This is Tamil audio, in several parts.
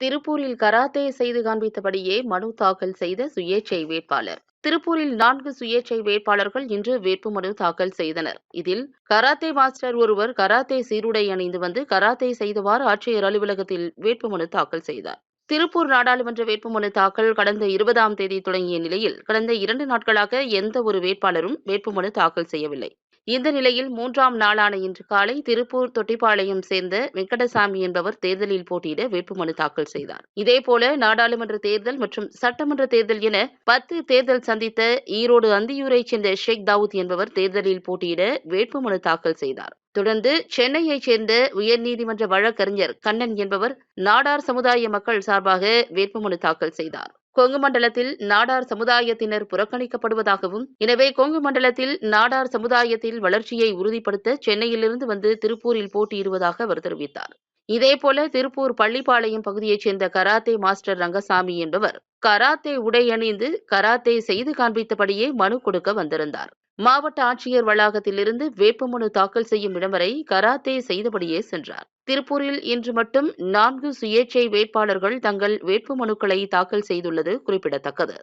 திருப்பூரில் கராத்தே செய்து காண்பித்தபடியே மனு தாக்கல் செய்த சுயேட்சை வேட்பாளர். திருப்பூரில் நான்கு சுயேட்சை வேட்பாளர்கள் இன்று வேட்புமனு தாக்கல் செய்தனர். இதில் கராத்தே மாஸ்டர் ஒருவர் கராத்தே சீருடை அணிந்து வந்து கராத்தே செய்தவாறு ஆட்சியர் அலுவலகத்தில் வேட்புமனு தாக்கல் செய்தார். திருப்பூர் நாடாளுமன்ற வேட்புமனு தாக்கல் கடந்த இருபதாம் தேதி தொடங்கிய நிலையில் கடந்த இரண்டு நாட்களாக எந்த ஒரு வேட்பாளரும் வேட்புமனு தாக்கல் செய்யவில்லை. இந்த நிலையில் மூன்றாம் நாளான இன்று காலை திருப்பூர் தொட்டிப்பாளையம் சேர்ந்த வெங்கடசாமி என்பவர் தேர்தலில் போட்டியிட வேட்புமனு தாக்கல் செய்தார். இதேபோல நாடாளுமன்ற தேர்தல் மற்றும் சட்டமன்ற தேர்தல் என பத்து தேர்தல் சந்தித்த ஈரோடு அந்தியூரைச் சேர்ந்த ஷேக் தாவூத் என்பவர் தேர்தலில் போட்டியிட வேட்புமனு தாக்கல் செய்தார். தொடர்ந்து சென்னையைச் சேர்ந்த உயர்நீதிமன்ற வழக்கறிஞர் கண்ணன் என்பவர் நாடார் சமுதாய மக்கள் சார்பாக வேட்புமனு தாக்கல் செய்தார். கொங்கு மண்டலத்தில் நாடார் சமுதாயத்தினர் புறக்கணிக்கப்படுவதாகவும் எனவே கொங்கு மண்டலத்தில் நாடார் சமுதாயத்தில் வளர்ச்சியை உறுதிப்படுத்த சென்னையிலிருந்து வந்து திருப்பூரில் போட்டியிடுவதாக அவர் தெரிவித்தார். இதேபோல திருப்பூர் பள்ளிப்பாளையம் பகுதியைச் சேர்ந்த கராத்தே மாஸ்டர் ரங்கசாமி என்பவர் கராத்தே உடை அணிந்து கராத்தே செய்து காண்பித்தபடியே மனு கொடுக்க வந்திருந்தார். மாவட்ட ஆட்சியர் வளாகத்திலிருந்து வேட்புமனு தாக்கல் செய்யும் இடம் வரை கராத்தே செய்தபடியே சென்றார். திருப்பூரில் இன்று மட்டும் நான்கு சுயேட்சை வேட்பாளர்கள் தங்கள் வேட்புமனுக்களை தாக்கல் செய்துள்ளது குறிப்பிடத்தக்கது.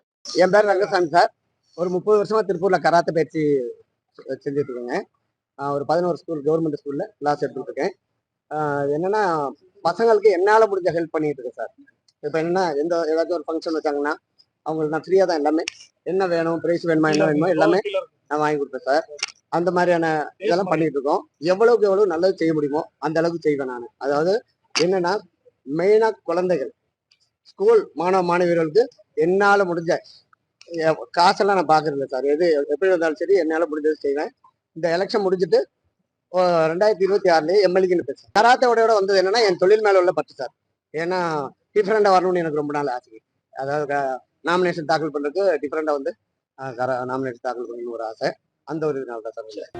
என் பேர் ரங்கசாமி சார். ஒரு முப்பது வருஷமா திருப்பூர்ல கராத்தே பயிற்சி செஞ்சுட்டு இருக்கேங்க. ஒரு பதினோரு ஸ்கூல் கவர்மெண்ட் ஸ்கூல்ல கிளாஸ் எடுத்துட்டு இருக்கேன் என்னன்னா பசங்களுக்கு என்னால முடிஞ்ச ஹெல்ப் பண்ணிட்டு இருக்கேன் சார். இப்போ என்னன்னா எந்த ஏதாச்சும் ஒரு ஃபங்க்ஷன் வச்சாங்கன்னா அவங்களுக்கு நான் ஃப்ரீயாக தான் எல்லாமே. என்ன வேணும் ப்ரைஸ் வேணுமா என்ன வேணுமோ எல்லாமே நான் வாங்கி கொடுப்பேன் சார். அந்த மாதிரியான இதெல்லாம் பண்ணிட்டு இருக்கோம் எவ்வளவுக்கு எவ்வளவு நல்லது செய்ய முடியுமோ அந்த அளவுக்கு செய்வேன் நான். அதாவது என்னன்னா மெயினா குழந்தைகள். ஸ்கூல் மாணவ மாணவியர்களுக்கு என்னால முடிஞ்ச காசெல்லாம் நான் பாக்குறது சார். எது எப்படி இருந்தாலும் சரி என்னால முடிஞ்சது செய்வேன். இந்த எலெக்ஷன் முடிஞ்சிட்டு ஓ, ரெண்டாயிரத்தி இருபத்தி ஆறுலயே எம்எல்ஏன்னு பேசுறேன். கராத்தோட வந்தது என்னன்னா என் தொழில் மேல உள்ள பத்து சார். ஏன்னா டிஃப்ரெண்டா வரணும்னு எனக்கு ரொம்ப நாள் ஆசை. அதாவது நாமினேஷன் தாக்கல் பண்றதுக்கு டிஃப்ரெண்டா வந்து நாமினேட் தாக்கல் பண்ணணும்னு ஒரு ஆசை. அந்த ஒரு இதனால தான் சார்